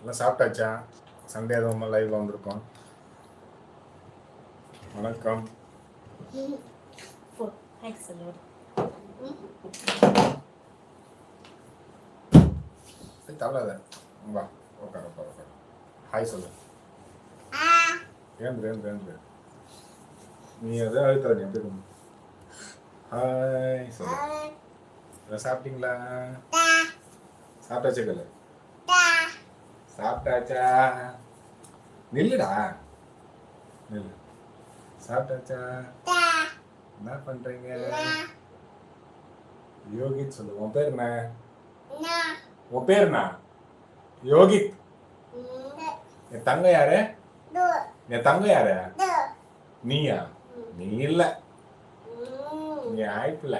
எல்லாம் சாப்பிட்டாச்சா? சண்டே அதுவும் லைவ்ல வந்திருக்கோம். வணக்கம். தவளாத வா உட்கார உட்கார உட்கார. ஹாய் சொல்லு. ஏந்து ஏந்து ஏந்து. நீ எதை அழுத்தாத நீ எப்படி ஹாய் சொல்லு. சாப்பிட்டீங்களா? சாப்பிட்டாச்சா கல்லு சாப்பிட்டாச்சா? நில்லுடா. நில்லு. சாப்பிட்டாச்சா? என்ன பண்றீங்க? யோகித் சொல்லு. உன் பேர் என்ன? உன் பேர் என்ன? யோகித். என் தங்க யாரு? என் தங்க யாரு? நீயா? நீ இல்ல. நீ ஆய்ப்பில்ல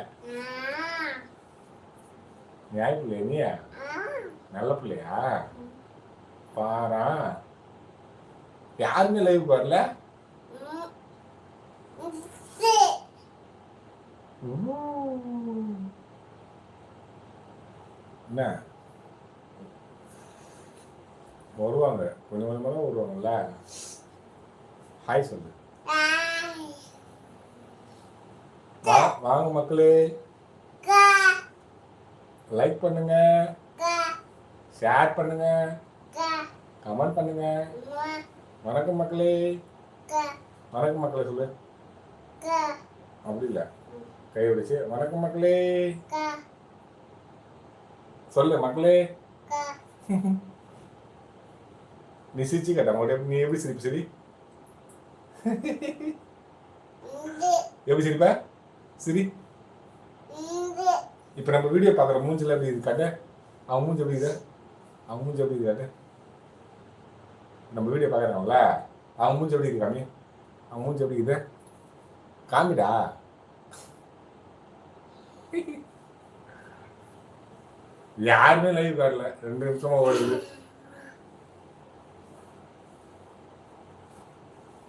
நீ ஆய்ப்பில்லையா நீயா? நல்ல பிள்ளையா? பாரா? யாருமே லைவ் வரல? என்ன? வருவாங்க. கொஞ்சம் கொஞ்சமாக தான் வருவாங்கல்ல? ஹாய் சொல்லு. வாங்க மக்களே. லைக் பண்ணுங்க. ஷேர் பண்ணுங்க. கமெண்ட் பண்ணுங்க. வணக்கம் மக்களே. வணக்கம் மக்களே சொல்லு. அப்படி இல்லை. கை பிடிச்சு வணக்கம் மக்களே. சொல்லு மக்களே. நீ சிரிச்சு கேட்ட உங்கள்கிட்ட நீ எப்படி சிரிப்பு சரி? எப்படி சிரிப்ப? சிரி. இப்போ நம்ம வீடியோ பார்க்குற மூஞ்சில எப்படி இது காட்டு? அவன் மூஞ்சி எப்படி இது? அவன் மூஞ்சி எப்படி இது நம்ம வீடியோ பார்க்குறாங்கல்ல அவன் மூஞ்சி எப்படி இருக்கு காமி அவன் மூஞ்சி எப்படி இருக்குது? காமிடா. யாருமே லைவ் வரல ரெண்டு நிமிஷமா ஓடுது.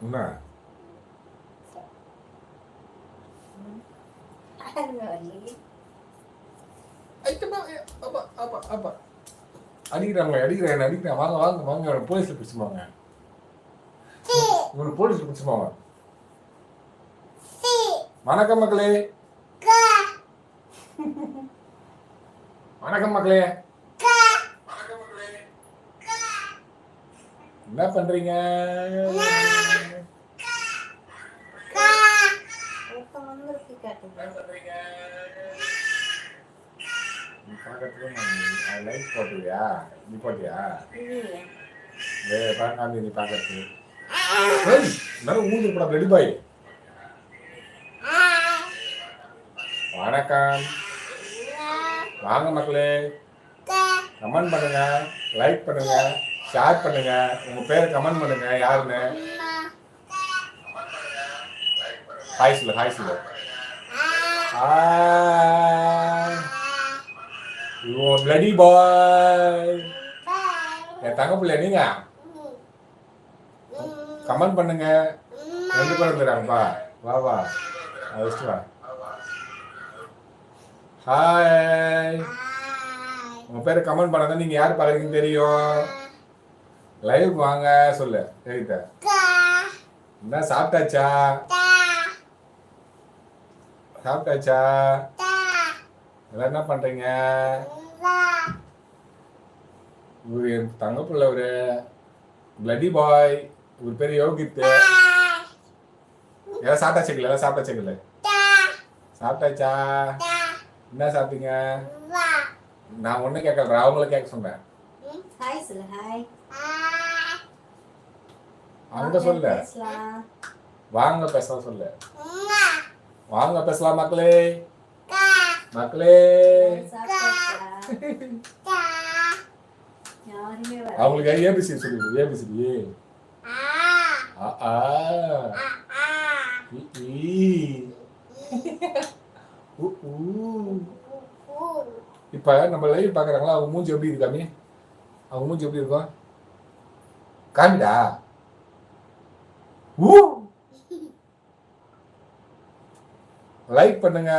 என்ன? அப்பா, அப்பா, அப்பா. அடிக்கிறாங்க அடிக்கிறாங்க அடிக்கிறாங்க வாங்க வாங்க வாங்க போலீஸ்ல பிடிச்சுமாங்க உங்களுக்கு போலீஸ்ல பிடிச்சுமாங்க வணக்கம் மக்களே வணக்கம் மக்களே என்ன பண்றீங்க என்ன பண்றீங்க பார்க்கறதுக்கு லைட் போட்டுவியா? நீ போட்டியா? வே பார்க்காம நீ பார்க்கறதுக்கு ஏய், நல்லா ஊந்து கூட ரெடி பாய் வணக்கம். வாங்க மக்களே. கமெண்ட் பண்ணுங்க லைக் பண்ணுங்க ஷேர் பண்ணுங்க. உங்க பேரை கமெண்ட் பண்ணுங்க யாருன்னு? ஹாய் சொல்லு ஹாய் சொல்லு. ஹாய் யூ பிளடி பாய் என் தங்க பிள்ளை நீங்க கமெண்ட் பண்ணுங்க ரெண்டு பேரும் வந்துடுறாங்கப்பா வா வா வச்சுட்டு வா ஹாய் உங்க பேரை கமெண்ட் பண்ணாதான் நீங்க யார் பாக்குறீங்கன்னு தெரியும் லைவ் வாங்க சொல்லு சரித்த என்ன சாப்பிட்டாச்சா சாப்பிட்டாச்சா எல்லாம் என்ன பண்றீங்க? இவரு என் தங்க பிள்ளை இவரு. பிளடி பாய் இவர் பேர் யோகித். எல்லாம் சாப்பிட்டாச்சு எல்லாம் சாப்பிட்டாச்சு சாப்பிட்டாச்சா? என்ன சாப்பிட்டீங்க? நான் ஒன்றும் கேட்கல அவங்கள கேட்க சொன்னேன். ஹாய் சொல்லு. வாங்க பேசலாம் சொல்லு. வாங்க பேசலாம் மக்களே. மக்களே சாப்பிட்டாச்சா யாருமே வர அவங்களுக்கு ஏபிசி சொல்லு ஏபிசி ஆ ஆ இ, ஈ. உ, ஊ. இப்ப நம்ம லைவ் பாக்குறாங்களா அவங்க மூஞ்சி எப்படி இருக்கு காமி அவங்க மூஞ்சி எப்படி இருக்கும் காமிடா ஊ லைக் பண்ணுங்க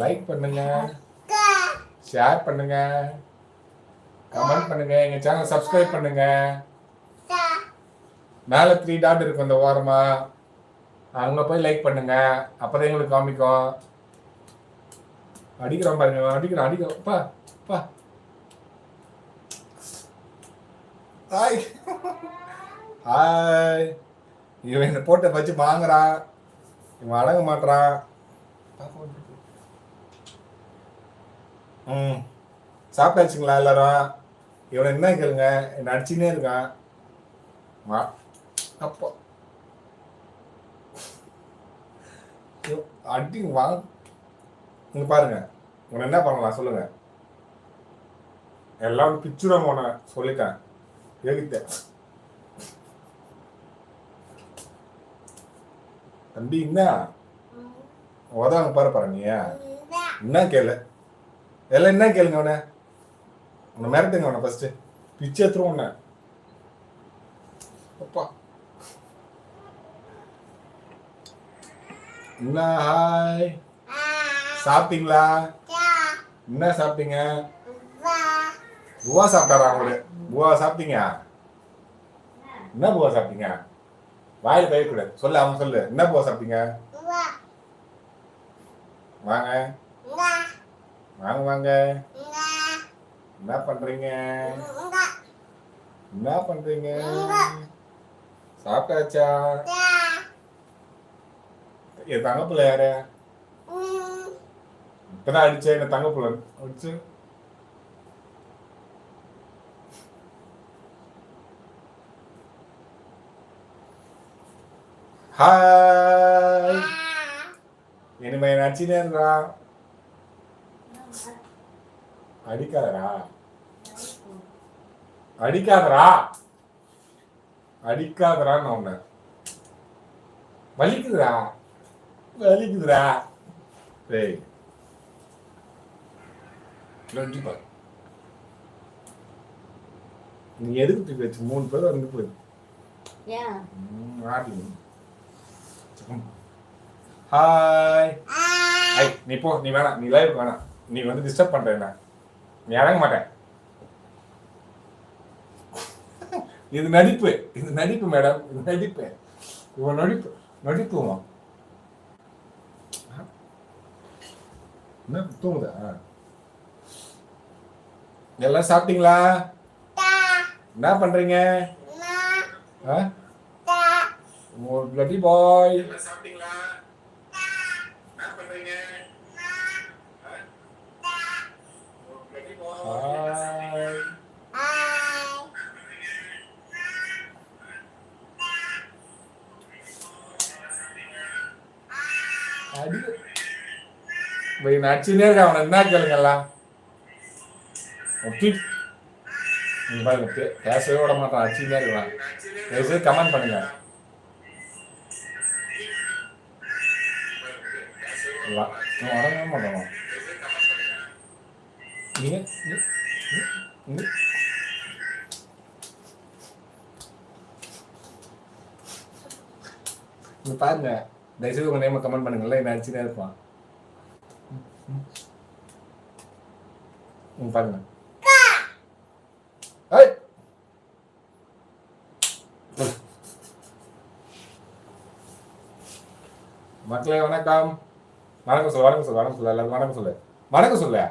லைக் பண்ணுங்க. ஷேர் பண்ணுங்க. கமெண்ட் பண்ணுங்க. எங்க சேனல் சப்ஸ்கிரைப் பண்ணுங்க. மேல த்ரீ டாட் இருக்கும் இந்த ஓரமா. அங்க போய் லைக் பண்ணுங்க. அப்பதான் எங்களுக்கு காமிக்கும். அடிக்கிறோம் பாருங்க. அடிக்கிறோம் அடிக்கிறோம். பா பா. ஹாய் ஹாய் இவன் இந்த போட்டை வச்சு வாங்குறான். இவன் அடங்க மாட்றான். ம். சாப்பிட்டாச்சுங்களா எல்லாரும்? இவனை என்ன கேளுங்க? என்ன அடிச்சுனே இருக்கான். வா. அப்போ. அடி வா. இங்க பாருங்க. உன்னை என்ன பண்ணலாம்? சொல்லுங்க. எல்லாம் பிச்சுரம் உன சொல்லிட்டேன். எகிட்ட தம்பி என்ன? உதவாங்க பாரு பாரு நீ. என்ன கேளு? எல்லாம் என்ன கேளுங்க அவனை? உன்னை மிரட்டுங்க அவனை ஃபர்ஸ்ட் பிச்சை எடுத்துருவோம் உன்னை. அப்பா. என்ன ஹாய் சாப்பிட்டீங்களா? என்ன சாப்பிட்டீங்க? புவா சாப்பிட்டாரா அவரு புவா சாப்பிட்டீங்க? என்ன புவா சாப்பிட்டீங்க? வாயில் பயக்கூடாது சொல்லு அவன் சொல்லு. என்ன புவா சாப்பிட்டீங்க? வாங்க. வாங்க வாங்க என்ன பண்றீங்க என்ன பண்றீங்க சாப்பிட்டாச்சா என் தங்கப்புல யாரு இப்பதான் அடிச்ச என்ன தங்கப்புல அடிச்சு ஹாய் இனிமே நடிச்சுனே இருக்கா அடிக்காதடா. அடிக்காதடா. அடிக்காதடான்னு உன்னை. வலிக்குதுடா. வலிக்குதுடா. டேய். பாரு. நீ எதுக்கு தூக்கி வச்சு மூணு பேர் வந்து போய் ஏன்? ஹாய் ஐ நீ போ. நீ வேணாம். நீ லைவ் வேணாம். நீ வந்து டிஸ்டர்ப் என்ன? நீ இறங்க மாட்டேன். இது நடிப்பு இது நடிப்பு மேடம். இது நடிப்பு. இவன் நடிப்பு நடிப்புமா என்ன தூங்குதா? எல்லாம் சாப்பிட்டீங்களா? என்ன பண்றீங்க? bloody boy. சாப்பிட்டீங்களா? என்ன பண்றீங்க? ஹாய் அடி போய் நடிச்சுனே இருக்க அவனை என்ன கேளுங்கல்லாம் ஒப்பி நீங்க பாருங்க பேசவே விட மாட்டான் அடிச்சுனே இருக்கலாம் தயவுசெய்து கமெண்ட் பண்ணுங்க வா- வரவே மாட்டோம் இங்க பாருங்க. தயவுசெய்து உங்க நேம கமெண்ட் பண்ணுங்கல்ல என்ன அடிச்சுதான் இருப்பான். இங்க பாருங்க. மக்களே வணக்கம். வணக்கம் சொல்லு வணக்கம் சொல்லு வணக்கம் சொல்லு எல்லாரும் வணக்கம் சொல்லு. வணக்கம் சொல்லு.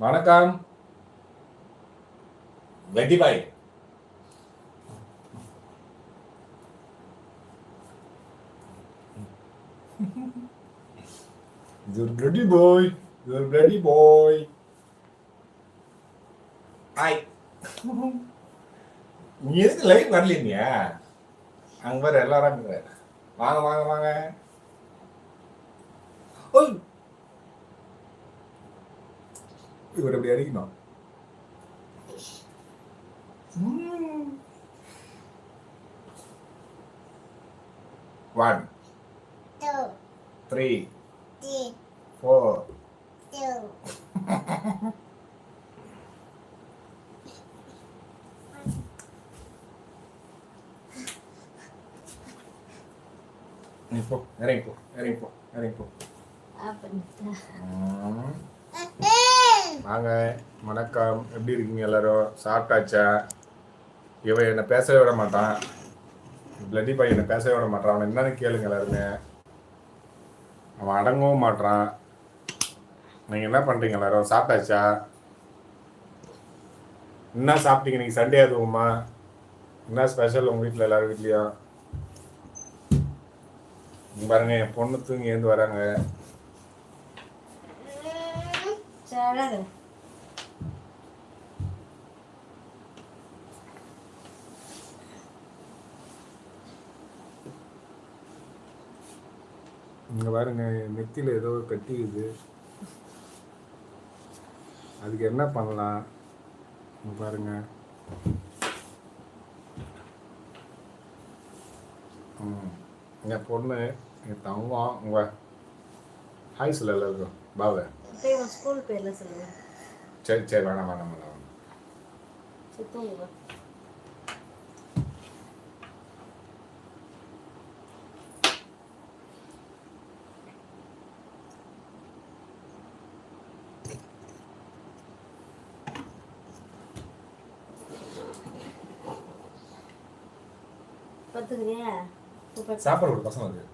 வணக்கம். வெட்டி boy. You're bloody boy. You're bloody boy. Hi நீ எதுக்கு லைவ் வரலீங்க அங்கே வர எல்லாரும் வாங்க வாங்க வாங்க. ஓய். இவர் எப்படி அடிக்கணும் ஒன் த்ரீ ஃபோர் நீ போ இறங்கி போ இறங்கி போ இறங்கி போ அப்படின்ட்டா ம். வாங்க வணக்கம். எப்படி இருக்கீங்க எல்லாரும்? சாப்பிட்டாச்சா? இவன் என்னை பேசவே விட மாட்டான். பிளட்டி பையன் என்னை பேசவே விட மாட்டான். அவனை என்னன்னு கேளுங்க எல்லாருமே. அவன் அடங்கவும் மாட்டான் நீங்கள் என்ன பண்ணுறீங்க எல்லாரும்? சாப்பிட்டாச்சா? என்ன சாப்பிட்டீங்க? நீங்கள் சண்டே அதுவுமா என்ன ஸ்பெஷல் உங்கள் வீட்டில் எல்லோரும் வீட்லேயும்? பாருங்க என் பொண்ணு தூங்கி ஏந்து வராங்க. சரி இங்க பாருங்க நெத்தியில ஏதோ கட்டிக்குது. அதுக்கு என்ன பண்ணலாம்? பாருங்க. என் பொண்ணு என் தங்கம் உங்க ஹாய் சொல்ல எல்லாருக்கும் பாவ ஸ்கூல் பேர்ல சொல்லுங்க சரி சரி வேணாம் வேணாம் வேணாம் சூப்பர் சாப்பாடு பசங்களுக்கு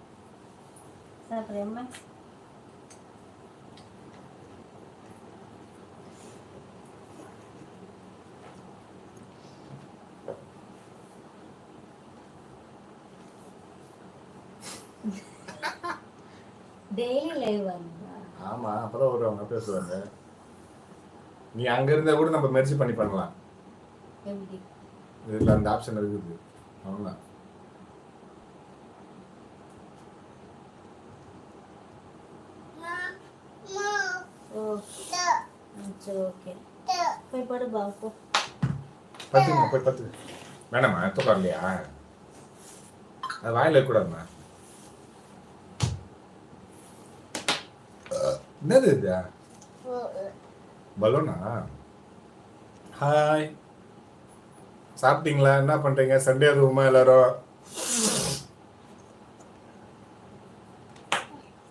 சாப்பிட்றியம்மா டெய்லி லைவ் ஆமா அப்பதான் வருவாங்க பேசுவாங்க. நீ அங்க இருந்தா கூட நம்ம மெர்ஜி பண்ணி பண்ணலாம். இதுல அந்த ஆப்ஷன் இருக்குது. சரி ஓகே. போய் படு பா போ. பத்துமா போய் பத்து. வேணாம்மா தூக்கம் இல்லையா அது வாயில இருக்கக்கூடாதுமா என்னது இது? பலூனா? ஹாய். சாப்பிட்டீங்களா? என்ன பண்றீங்க? சண்டே அதுவுமா எல்லாரும்?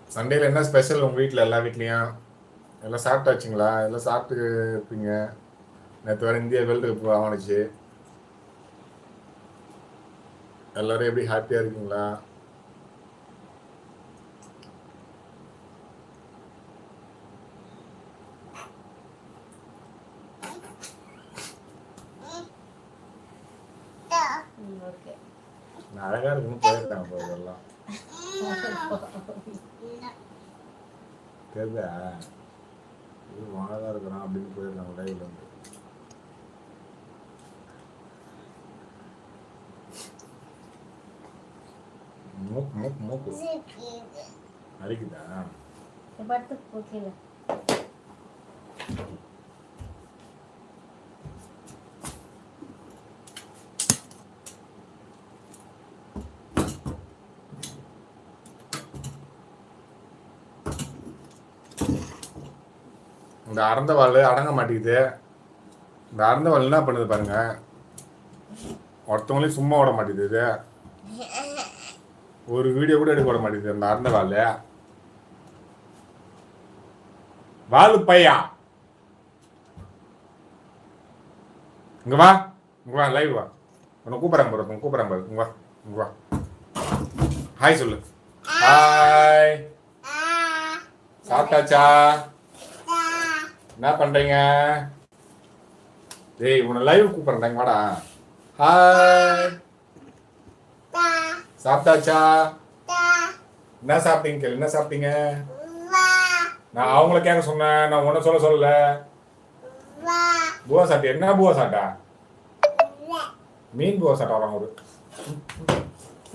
சண்டேல என்ன ஸ்பெஷல் உங்க வீட்டில் எல்லா வீட்லேயும்? எல்லாம் சாப்பிட்டாச்சுங்களா? எல்லாம் சாப்பிட்டு இருப்பீங்க. நேற்று வர இந்தியா வேர்ல்டு கப் ஆவணுச்சு எல்லாரும் எப்படி ஹாப்பியாக இருக்கீங்களா ம் ஓகே அழகா இருக்கும் இருக்குன்னு போயிருக்காங்க போய் இதெல்லாம். தெரியுதா இது அழகாக இருக்கிறான் அப்படின்னு போயிருக்காங்க லைவ்ல வந்து. மூக்கு மூக்கு மூக்கு. அடிக்குதா படுத்து போ இந்த அறந்த வாள் அடங்க மாட்டேங்குது. இந்த அறந்த வாள் என்ன பண்ணுது பாருங்க. ஒருத்தவங்களையும் சும்மா விட மாட்டேங்குது இது. ஒரு வீடியோ கூட எடுக்க விட மாட்டேங்குது இந்த அறந்த வாள் வாலு பையா. இங்க வா இங்க வா லைவ் வா. உன்னை கூப்பிட்றாங்க பாரு உன்னை கூப்பிட்றாங்க பாரு. இங்க வா இங்க வா. ஹாய் சொல்லு. ஹாய் சாப்பிட்டாச்சா? என்ன பண்றீங்க? டேய் உன்னை லைவ் கூப்பிடுறேன் வாடா. ஹாய் சாப்பிட்டாச்சா? என்ன சாப்பிட்டீங்க கேளு என்ன சாப்பிட்டீங்க? நான் அவங்கள கேட்க சொன்னேன் நான் உன்னை சொல்ல சொல்லல. பூவா சாப்பிட்டு என்ன பூவா சாப்பிட்டா? மீன் பூவா சாப்பிட்டா வராங்க ஒரு.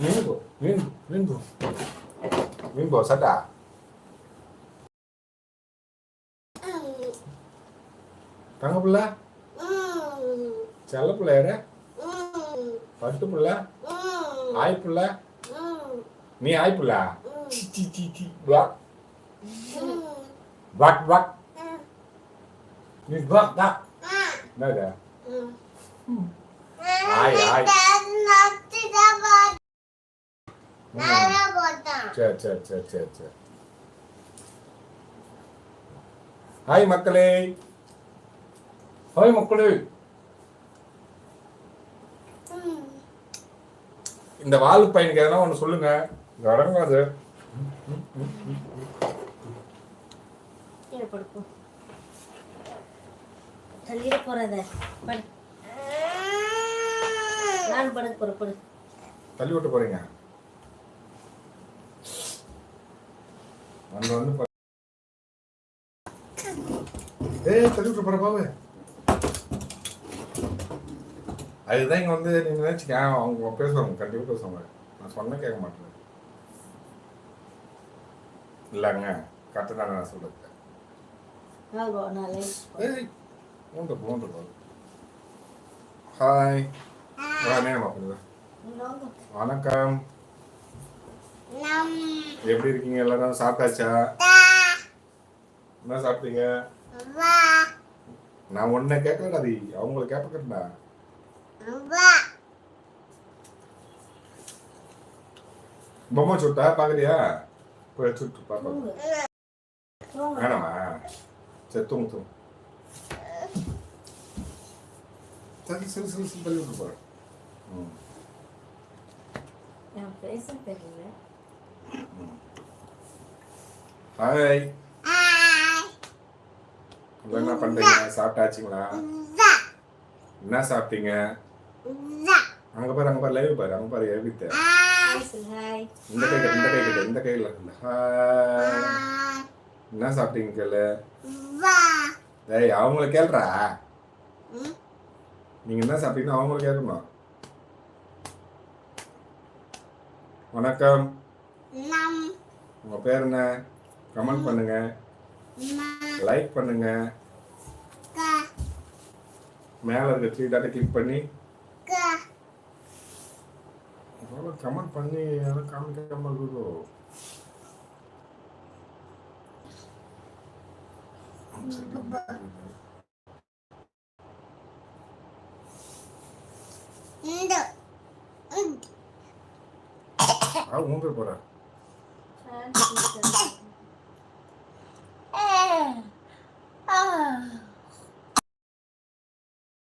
மீன் பூ மீன் மீன் பூ மீன் பூவா சாப்பிட்டா? தங்க புள்ள செல்ல புள்ள யாரு பட்டு புள்ள ஆய் புள்ள நீ ஆய் புள்ள வாக் வாக் நீ வாக் வாக் என்னது? ஆய் ஆய். சரி சரி சரி சரி சரி. ஹாய் மக்களே. ஹாய் மக்களே இந்த வால் பையனுக்கு எதனா ஒன்று சொல்லுங்க. அடங்காது படுப்போம் தள்ளிட போறத. படு. நான் படுக்க போற படு. தள்ளி விட்டு போறீங்க. அங்க வந்து ஏய் தள்ளி விட்டு போற பாவு அதுதான் இங்க வந்து நீங்க நினைச்சுக்க அவங்க பேசுவாங்க. கண்டிப்பா பேசுவாங்க. நான் சொன்ன கேட்க மாட்டேன். இல்லைங்க. கரெக்டாக தான் நான் ஏய் மூன்று மூன்று பாவு ஹாய் பண்ணுவேன் இன்னொன்று வணக்கம். எப்படி இருக்கீங்க? எல்லாரும் சாப்பிட்டாச்சா? என்ன சாப்பிட்டீங்க? நான் உன்னை கேட்கலடா அது அவங்கள கேட்பக்கட்டா பொம்மை சுட்டா? பாக்குறியா போய் சுட்டு பாப்பா. வேணாமா? சரி தூங்கு தூங்கு. சரி சரி சரி சரி தள்ளி விட்டு போறேன். ஹாய் என்ன பண்றீங்க? சாப்பிட்டாச்சுங்களா? என்ன சாப்பிட்டீங்க? அங்க பாரு அங்க பாரு லைவ் பாரு அங்க பாரு எழுதித்த இந்த கை கிட்ட இந்த கை கிட்ட இந்த கையில என்ன சாப்பிட்டீங்க கேளு. டேய் அவங்கள கேளுடா நீங்க என்ன சாப்பிட்டீங்கன்னா அவங்கள கேட்கணும். வணக்கம். உங்க பேர் என்ன? கமெண்ட் பண்ணுங்க. லைக் பண்ணுங்க. மேல இருக்க த்ரீ டாட்டை கிளிக் பண்ணி கமெண்ட் பண்ணி யாரும் காமிக்காம இருக்குதோ ஆ மூன்று போறேன்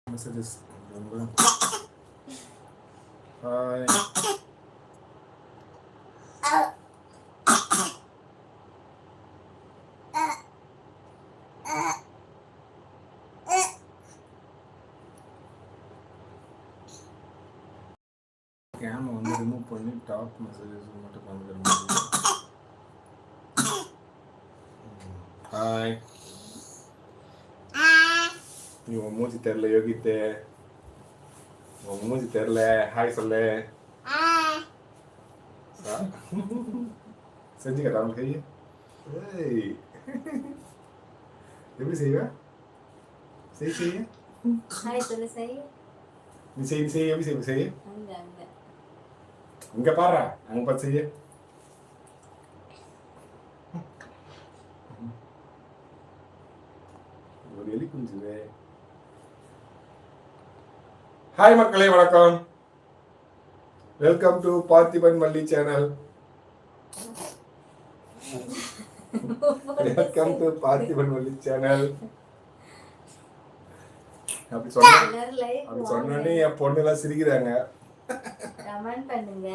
மெசேஜஸ் ஹாய் கேம் வந்து ரிமூவ் பண்ணி டாப் மெசேஜஸ் மட்டும் காமிக்கிற மாதிரி ஹாய் நீ உன் மூஞ்சி தெரில யோகித்து உன் மூஞ்சி தெரில ஹாய் சொல்லு செஞ்சுக்கடா அவன் கை ஏய் எப்படி செய்வ? செய் செய்ய ஹாய் சொல்லு நீ செய் நீ செய் எப்படி செய்வ? அங்க அங்க. இங்க பாரு அங்க பார்த்து செய்ய. ஒரு எலி குஞ்சுவே ஹாய் மக்களே வணக்கம். Welcome to Parthiban Malli channel welcome to Parthiban Malli channel அப்படி சொன்ன அப்படி சொன்னோடனே என் பொண்ணு எல்லாம் சிரிக்கிறாங்க. கமெண்ட் பண்ணுங்க.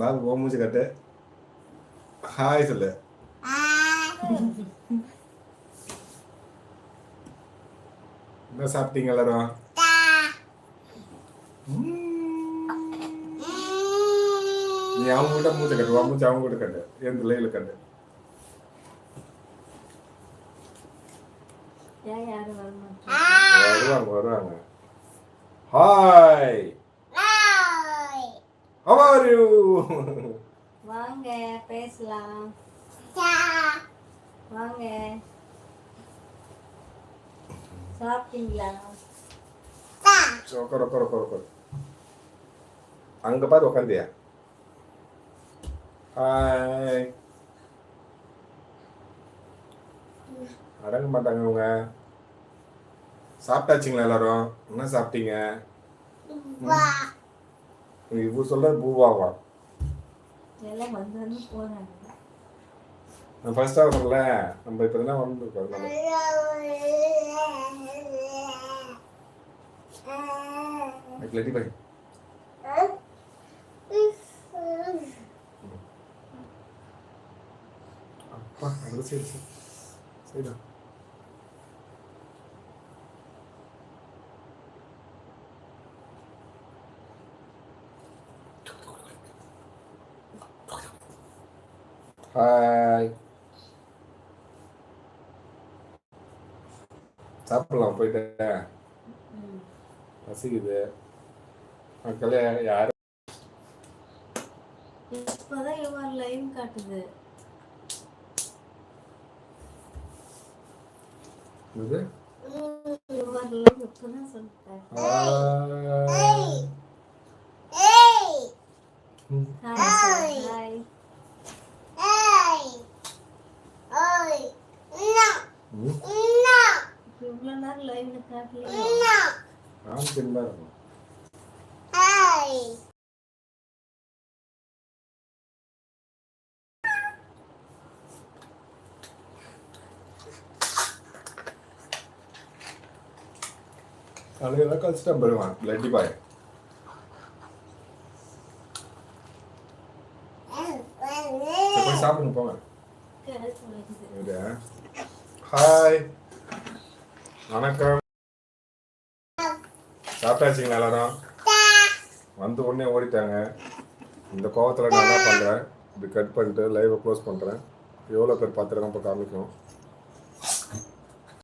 பாபு ஓ மூஞ்சி கட்டு. ஹாய் சொல்லு. என்ன சாப்பிட்டீங்க எல்லாரும்? அவங்க கிட்ட மூச்சை கட்டு வா மூச்சு அவங்க கிட்ட கட்டு எந்த லைவ்ல கட்டு ஏன் யாரும் வர மாட்டாங்க வருவாங்க வருவாங்க ஹாய் how are you வாங்க பேசலாம் வாங்க சாப்பிட்டீங்களா சரி, உட்காரு உட்காரு உட்காரு உட்காரு அங்க பாரு உட்காந்தியா ஹாய் அடங்க மாட்டாங்க அவங்க சாப்பிட்டாச்சுங்களா எல்லாரும்? என்ன சாப்பிட்டீங்க? இவ சொல்ல பூவாவா? நான் ஃபர்ஸ்ட்டாக வரல நம்ம இப்போ தானே வந்துருக்கோம் லெட்டி பாய் அப்பா அது சரி சரி சரிடா ஹாய் சாப்பிடலாம் போயிட்டு. பசிக்குது. மக்களே யாரும் இப்பதான் இவர் லைவ் காட்டுது. ம். இவ்வளவு நேரம் லைவ்ல காட்டல நான் தின்னா இருக்கும் தலையெல்லாம் கழிச்சிட்டா பெறுவான் லட்டி பாய். போய் சாப்பிடுங்க போங்க. ஹாய் வணக்கம். சாப்பிட்டாச்சுங்களா எல்லாரும்? வந்து உடனே ஓடிட்டாங்க. இந்த கோவத்தில் நான் என்ன பண்ணுறேன் இப்படி கட் பண்ணிட்டு லைவை க்ளோஸ் பண்ணுறேன் எவ்வளோ பேர் பார்த்துருக்கோம் இப்போ காமிக்கும்.